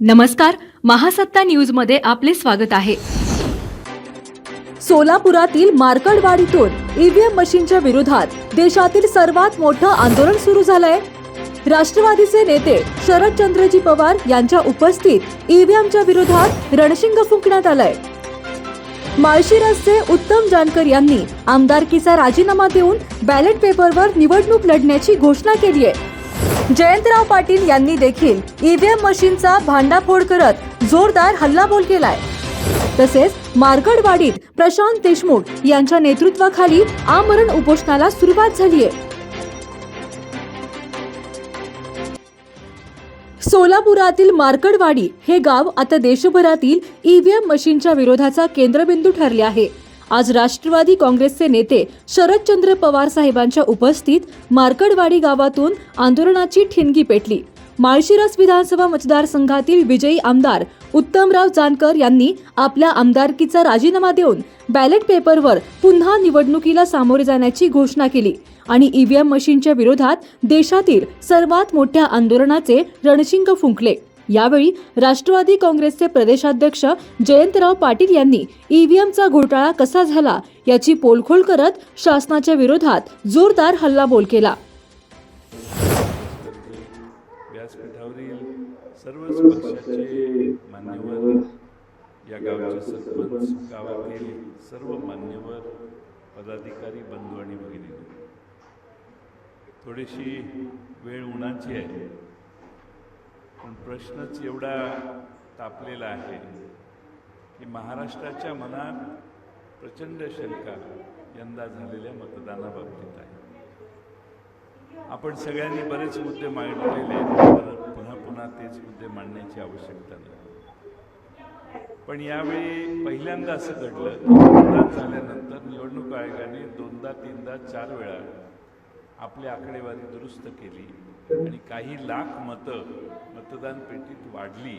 नमस्कार महासत्ता न्यूजमध्ये आपले स्वागत आहे. सोलापुरातील मार्कडवाडीतून ईव्हीएम मशीनच्या विरोधात देशातील सर्वात मोठं आंदोलन सुरू झालंय. राष्ट्रवादीचे नेते शरदचंद्रजी पवार यांच्या उपस्थित ईव्हीएमच्या विरोधात रणशिंग फुंकण्यात आलंय. माळशिरसचे उत्तम जानकर यांनी आमदारकीचा राजीनामा देऊन बॅलेट पेपरवर निवडणूक लढण्याची घोषणा केली आहे जयंतराव पाटील यांनी देखील ईव्हीएम मशीनचा भांडाफोड करत जोरदार हल्लाबोल केलाय. तसेच मार्गडवाडीत प्रशांत देशमुख यांच्या नेतृत्वाखाली आमरण उपोषणाला सुरुवात झाली आहे सोलापुरातील मार्कडवाडी हे गाव आता देशभरातील ईव्हीएम मशीनच्या विरोधाचा केंद्रबिंदू ठरले आहे. आज राष्ट्रवादी काँग्रेसचे नेते शरदचंद्र पवार साहेबांच्या उपस्थित मार्कडवाडी गावातून आंदोलनाची ठिणगी पेटली. माळशिरस विधानसभा मतदारसंघातील विजयी आमदार उत्तमराव जानकर यांनी आपल्या आमदारकीचा राजीनामा देऊन बॅलेट पेपरवर पुन्हा निवडणुकीला सामोरे जाण्याची घोषणा केली आणि ईव्हीएम मशीनच्या विरोधात देशातील सर्वात मोठ्या आंदोलनाचे रणशिंग फुंकले. यावेळी राष्ट्रवादी काँग्रेसचे प्रदेशाध्यक्ष जयंतराव पाटील यांनी ईव्हीएमचा घोटाळा कसा झाला याची पोलखोल करत शासनाच्या विरोधात जोरदार हल्लाबोल केला. व्यासपीठावरील सर्वच पक्षाचे मान्यवर या गावचे सरपंच गावातील सर्व मान्यवर पदाधिकारी बंधू आणि भगिनी. थोडीशी वेळ उन्हाची आहे. पण प्रश्नच एवढा तापलेला आहे की महाराष्ट्राच्या मनात प्रचंड शंका यंदा झालेल्या मतदानाबाबतीत आहे. आपण सगळ्यांनी बरेच मुद्दे मांडलेले आहेत पुन्हा पुन्हा तेच मुद्दे मांडण्याची आवश्यकता नाही. पण यावेळी पहिल्यांदा असं घडलं की मतदान झाल्यानंतर निवडणूक आयोगाने दोनदा तीनदा चार वेळा आपली आकडेवारी दुरुस्त केली. आणि काही लाख मतं मतदान पेटीत वाढली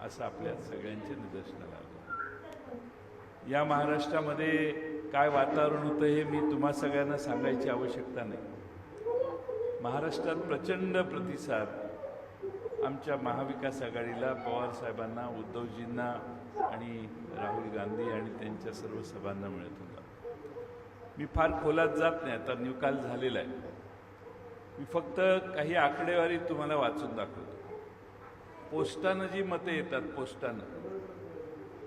असं आपल्या सगळ्यांच्या निदर्शनाला आलं या महाराष्ट्रामध्ये काय वातावरण होतं हे मी तुम्हा सगळ्यांना सांगायची आवश्यकता नाही. महाराष्ट्रात प्रचंड प्रतिसाद आमच्या महाविकास आघाडीला पवार साहेबांना उद्धवजींना आणि राहुल गांधी आणि त्यांच्या सर्व सभांना मिळत होता. मी फार खोलात जात नाही आता निकाल झालेला आहे. मी फक्त काही आकडेवारी तुम्हाला वाचून दाखवतो. पोस्टानं जी मतं येतात पोस्टानं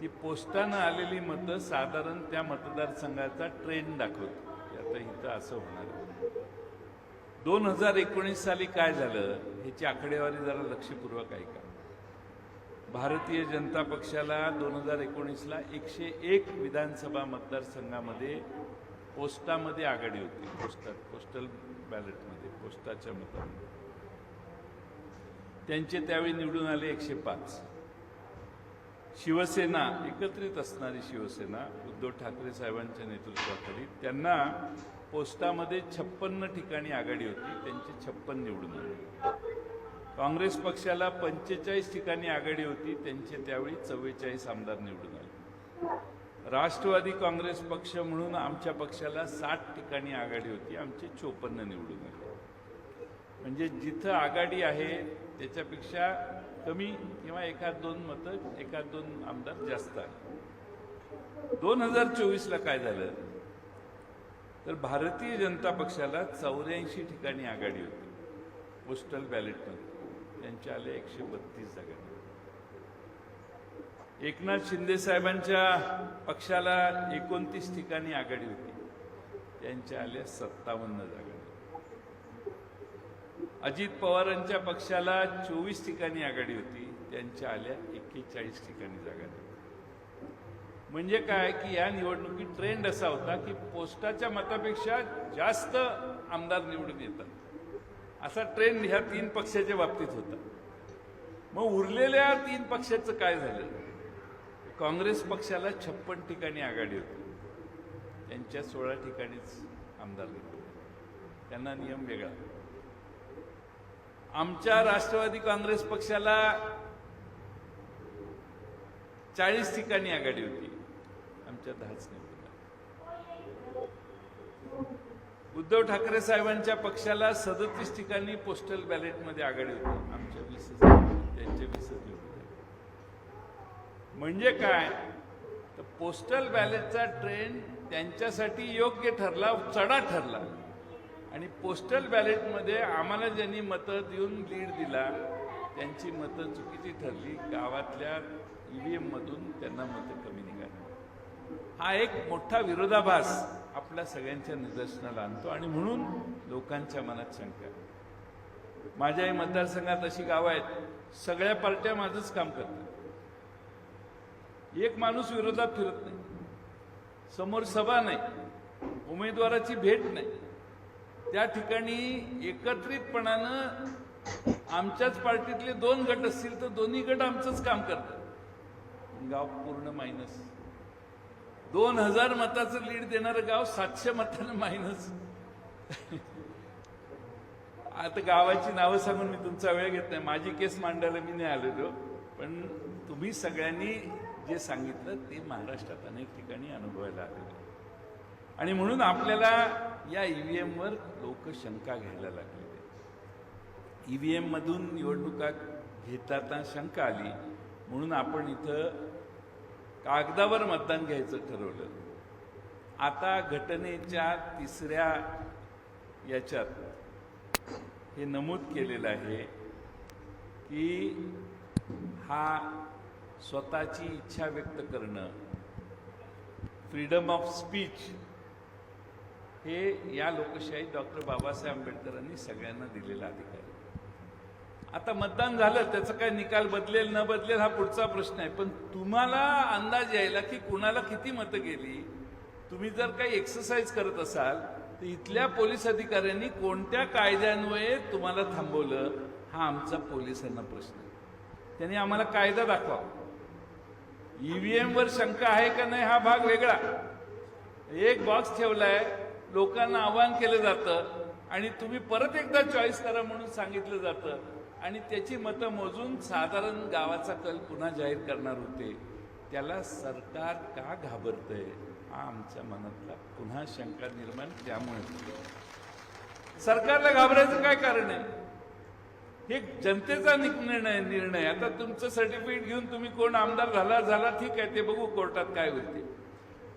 ती पोस्टानं आलेली मतं साधारण त्या मतदारसंघाचा ट्रेंड दाखवतो. आता इथं असं होणार दोन हजार एकोणीस साली काय झालं ह्याची आकडेवारी जरा लक्षपूर्वक ऐका. भारतीय जनता पक्षाला दोन हजार एकोणीसला एकशे एक विधानसभा मतदारसंघामध्ये पोस्टामध्ये आघाडी होती. पोस्टात पोस्टल बॅलेट पोस्टाच्या मतामध्ये त्यांचे त्यावेळी निवडून आले एकशे पाच. शिवसेना एकत्रित असणारी शिवसेना उद्धव ठाकरे साहेबांच्या नेतृत्वाखाली त्यांना पोस्टामध्ये छप्पन्न ठिकाणी आघाडी होती त्यांचे छप्पन निवडून आले. काँग्रेस पक्षाला पंचेचाळीस ठिकाणी आघाडी होती त्यांचे त्यावेळी चव्वेचाळीस आमदार निवडून आले. राष्ट्रवादी काँग्रेस पक्ष म्हणून आमच्या पक्षाला साठ ठिकाणी आघाडी होती आमचे चोपन्न निवडून आले. म्हणजे जिथं आघाडी आहे त्याच्यापेक्षा कमी किंवा एखाद दोन मतं एखाद दोन आमदार जास्त आहे. दोन हजार चोवीसला काय झालं? तर भारतीय जनता पक्षाला चौऱ्याऐंशी ठिकाणी आघाडी होती पोस्टल बॅलेटमध्ये त्यांच्या आले एकशे बत्तीस जागा. एकनाथ शिंदे साहेबांच्या पक्षाला एकोणतीस ठिकाणी आघाडी होती त्यांच्या आल्या सत्तावन्न जागा. अजित पवारांच्या पक्षाला चोवीस ठिकाणी आघाडी होती त्यांच्या आल्या एक्केचाळीस ठिकाणी जागा म्हणजे काय की या निवडणुकीत ट्रेंड असा होता की पोस्टाच्या मतापेक्षा जास्त आमदार निवडून येतात. असा ट्रेंड ह्या तीन पक्षाच्या बाबतीत होता. मग उरलेल्या तीन पक्षाचं काय झालं? काँग्रेस पक्षाला छप्पन ठिकाणी आघाडी होती. त्यांच्या सोळा ठिकाणीच आमदार निवडले त्यांना नियम वेगळा. आमच्या राष्ट्रवादी काँग्रेस पक्षाला चाळीस ठिकाणी आघाडी होती. आमच्या दहाच निवडून उद्धव ठाकरे साहेबांच्या पक्षाला सदतीस ठिकाणी पोस्टल बॅलेटमध्ये आघाडी होती. आमच्या वीसच त्यांच्या वीसच म्हणजे काय? तर पोस्टल बॅलेटचा ट्रेंड त्यांच्यासाठी योग्य ठरला चढा ठरला. आणि पोस्टल बॅलेटमध्ये आम्हाला ज्यांनी मतं देऊन लीड दिला त्यांची मतं चुकीची ठरली. गावातल्या ईव्हीएम एममधून त्यांना मतं कमी निघाली. हा एक मोठा विरोधाभास आपल्या सगळ्यांच्या निदर्शनाला आणतो आणि म्हणून लोकांच्या मनात शंका माझ्या माझ्याही मतदारसंघात अशी गावं आहेत सगळ्या पार्ट्या माझंच काम करतात. एक माणूस विरोधात फिरत नाही. समोर सभा नाही. उमेदवाराची भेट नाही. त्या ठिकाणी एकत्रितपणानं आमच्याच पार्टीतले दोन गट असतील तर दोन्ही गट आमचंच काम करतात. गाव पूर्ण मायनस दोन हजार मताचं लीड देणारं गाव सातशे मतानं मायनस आता गावाची नावं सांगून मी तुमचा वेळ घेत नाही. माझी केस मांडायला मी नाही आलेलो. पण तुम्ही सगळ्यांनी जे सांगितलं ते महाराष्ट्रात अनेक ठिकाणी अनुभवायला आलेलं आहे. आणि म्हणून आपल्याला या ई व्ही एमवर लोक शंका घ्यायला लागलेले व्ही एममधून निवडणुका घेताना शंका आली. म्हणून आपण इथं कागदावर मतदान घ्यायचं ठरवलं. आता घटनेच्या तिसऱ्या याच्यात हे नमूद केलेलं आहे की हा स्वतःची इच्छा व्यक्त करणं फ्रीडम ऑफ स्पीच हे या लोकशाही डॉक्टर बाबासाहेब आंबेडकरांनी सगळ्यांना दिलेला अधिकार. आहे आता मतदान झालं त्याचा काय निकाल बदलेल न बदलेल हा पुढचा प्रश्न आहे. पण तुम्हाला अंदाज यायला की कुणाला किती मतं गेली तुम्ही जर काही एक्सरसाइज करत असाल तर इथल्या पोलीस अधिकाऱ्यांनी कोणत्या कायद्यान्वये तुम्हाला थांबवलं हा आमचा पोलिसांना प्रश्न आहे. त्यांनी आम्हाला कायदा दाखवा. ईव्हीएमवर शंका आहे का नाही हा भाग वेगळा. एक बॉक्स ठेवलाय लोकांना आवाहन केलं जातं आणि तुम्ही परत एकदा चॉईस करा म्हणून सांगितलं जातं. आणि त्याची मतं मोजून साधारण गावाचा कल पुन्हा जाहीर करणार होते. त्याला सरकार का घाबरतंय? हा आमच्या मनातला पुन्हा शंका निर्माण त्यामुळे सरकारला घाबरायचं काय कारण आहे? हे जनतेचा निर्णय निर्णय. आता तुमचं सर्टिफिकेट घेऊन तुम्ही कोण आमदार झाला झाला ठीक आहे ते बघू कोर्टात काय होते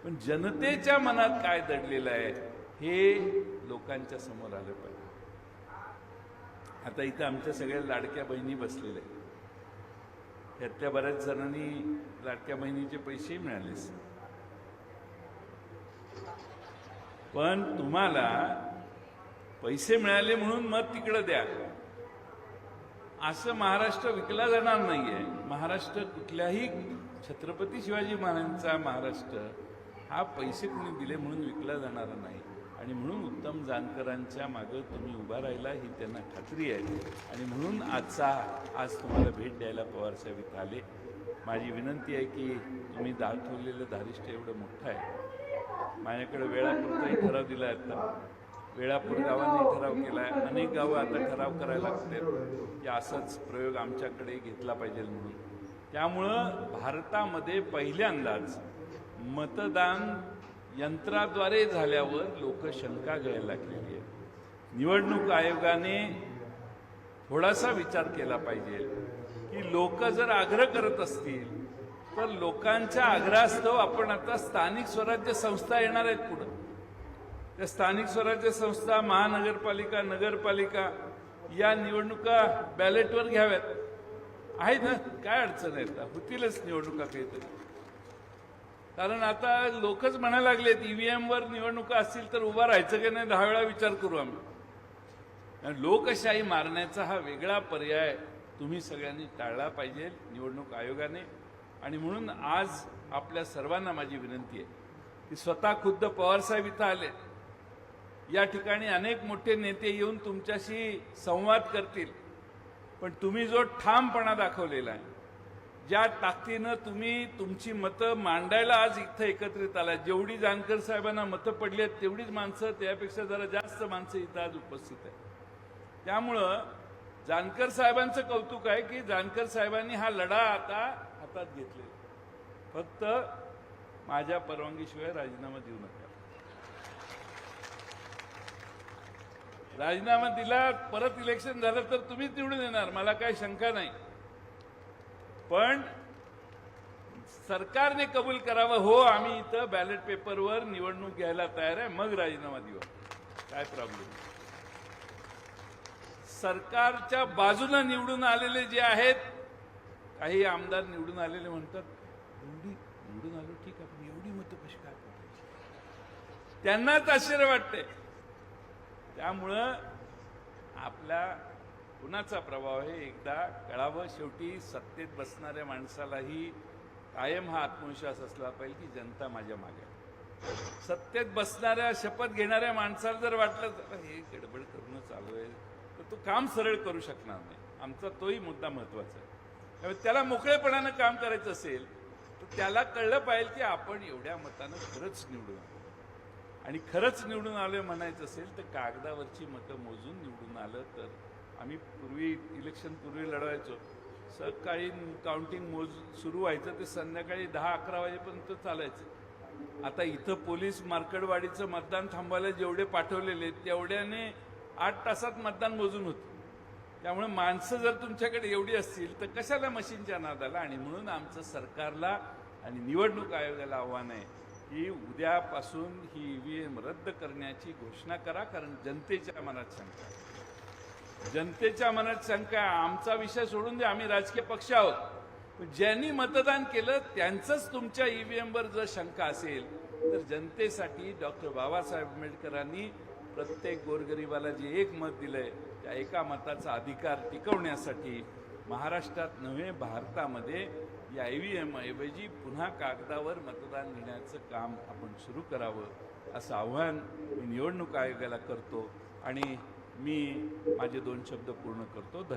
पण जनतेच्या मनात काय दडलेलं आहे? हे लोकांच्या समोर आलं पाहिजे. आता इथं आमच्या सगळ्या लाडक्या बहिणी बसलेल्या आहेत. त्यातल्या बऱ्याच जणांनी लाडक्या बहिणीचे पैसेही मिळालेच पण तुम्हाला पैसे मिळाले म्हणून मत तिकडं द्या. असं महाराष्ट्र विकला जाणार नाहीये. महाराष्ट्र कुठल्याही छत्रपती शिवाजी महाराजांचा महाराष्ट्र हा पैसे कुणी दिले म्हणून विकला जाणारा नाही. आणि म्हणून उत्तम जानकरांच्या मागं तुम्ही उभा राहिला ही त्यांना खात्री आहे. आणि म्हणून आजचा आज तुम्हाला भेट द्यायला पवारसाहेब इथं आले. माझी विनंती आहे की तुम्ही दाखवलेलं धारिष्ट एवढं मोठं आहे. माझ्याकडे वेळापुरताही ठराव दिला आहे आता. वेळापूर गावांनी ठराव केला आहे अनेक गावं आता ठराव करायला लागतात की असाच प्रयोग आमच्याकडे घेतला पाहिजे म्हणून. त्यामुळं भारतामध्ये पहिल्यांदाच मतदान यंत्राद्वारे झाल्यावर लोक शंका घ्यायला लागलेली आहे निवडणूक आयोगाने थोडासा विचार केला पाहिजे की लोक जर आग्रह करत असतील तर लोकांच्या आग्रहास्तव आपण आता स्थानिक स्वराज्य संस्था येणार आहेत पुढं. त्या स्थानिक स्वराज्य संस्था महानगरपालिका नगरपालिका या निवडणुका बॅलेटवर घ्याव्यात. आहेत ना? काय अडचण आहे होतीलच निवडणुका काहीतरी. कारण आता लोकच म्हणायला लागलेत ईव्हीएमवर निवडणुका असतील तर उभा राहायचं की नाही दहा वेळा विचार करू आम्ही. लोकशाही मारण्याचा हा वेगळा पर्याय तुम्ही सगळ्यांनी टाळला पाहिजे निवडणूक आयोगाने. आणि म्हणून आज आपल्या सर्वांना माझी विनंती आहे की स्वतः खुद्द पवारसाहेब इथं आले. या ठिकाणी अनेक मोठे नेते येऊन तुमच्याशी संवाद करतील. पण तुम्ही जो ठामपणा दाखवलेला आहे ज्या ताकदीनं तुम्ही तुमची मतं मांडायला आज इथं एकत्रित आला जेवढी जानकर साहेबांना मतं पडली आहेत तेवढीच माणसं त्यापेक्षा जरा जास्त माणसं इथं आज उपस्थित आहेत. त्यामुळं जानकर साहेबांचं कौतुक आहे की जानकर साहेबांनी हा लढा आता हातात घेतलेला फक्त माझ्या परवानगीशिवाय राजीनामा देऊ नका. राजीनामा दिला परत इलेक्शन झालं तर तुम्हीच निवडून येणार. मला काही शंका नाही. पण सरकारने कबूल करावं. हो आम्ही इथं बॅलेट पेपरवर निवडणूक घ्यायला तयार आहे. मग राजीनामा देऊ. काय प्रॉब्लेम सरकारच्या बाजूला निवडून आलेले जे आहेत काही आमदार निवडून आलेले म्हणतात एवढी निवडून आलो ठीक आहे पण एवढी मतं कशी काय त्यांनाच आश्चर्य वाटते त्यामुळं आपल्या कुणाचा प्रभाव आहे? एकदा कळावं. शेवटी सत्तेत बसणाऱ्या माणसालाही कायम हा आत्मविश्वास असला पाहिजे की जनता माझ्या मागे सत्तेत बसणाऱ्या शपथ घेणाऱ्या माणसाला जर वाटलं तर हे गडबड करणं चालू आहे. तर तो काम सरळ करू शकणार नाही. आमचा तोही मुद्दा महत्त्वाचा आहे. त्यामुळे त्याला मोकळेपणानं काम करायचं असेल तर त्याला कळलं पाहिजे की आपण एवढ्या मतानं खरंच निवडून आलो. आणि खरंच निवडून आलं म्हणायचं असेल तर कागदावरची मतं मोजून निवडून आलं तर आम्ही पूर्वी इलेक्शन पूर्वी लढवायचो. सकाळी काउंटिंग मोज सुरू व्हायचं ते संध्याकाळी दहा अकरा वाजेपर्यंत चालायचं. आता इथं पोलीस मार्कडवाडीचं मतदान थांबवायला जेवढे पाठवलेले तेवढ्याने आठ तासात मतदान मोजून होतं. त्यामुळे माणसं जर तुमच्याकडे एवढी असतील तर कशाला मशीनच्या नादाला? आणि म्हणून आमचं सरकारला आणि निवडणूक आयोगाला आव्हान आहे की उद्यापासून ही व्ही एम रद्द करण्याची घोषणा करा कारण जनतेच्या मनात शंका आहे. जनतेच्या मनात शंका आमचा विषय सोडून दे आम्ही राजकीय पक्ष आहोत. ज्यांनी मतदान केलं त्यांचंच तुमच्या ईव्हीएमवर जर शंका असेल तर जनतेसाठी डॉक्टर बाबासाहेब आंबेडकरांनी प्रत्येक गोरगरिबाला जे एक मत दिलंय त्या एका मताचा अधिकार टिकवण्यासाठी महाराष्ट्रात नव्हे भारतामध्ये या ईव्हीएम ऐवजी पुन्हा कागदावर मतदान घेण्याचं काम आपण सुरू करावं असं आव्हान मी निवडणूक आयोगाला करतो. आणि मी माझे दोन शब्द पूर्ण करतो. धन्यवाद.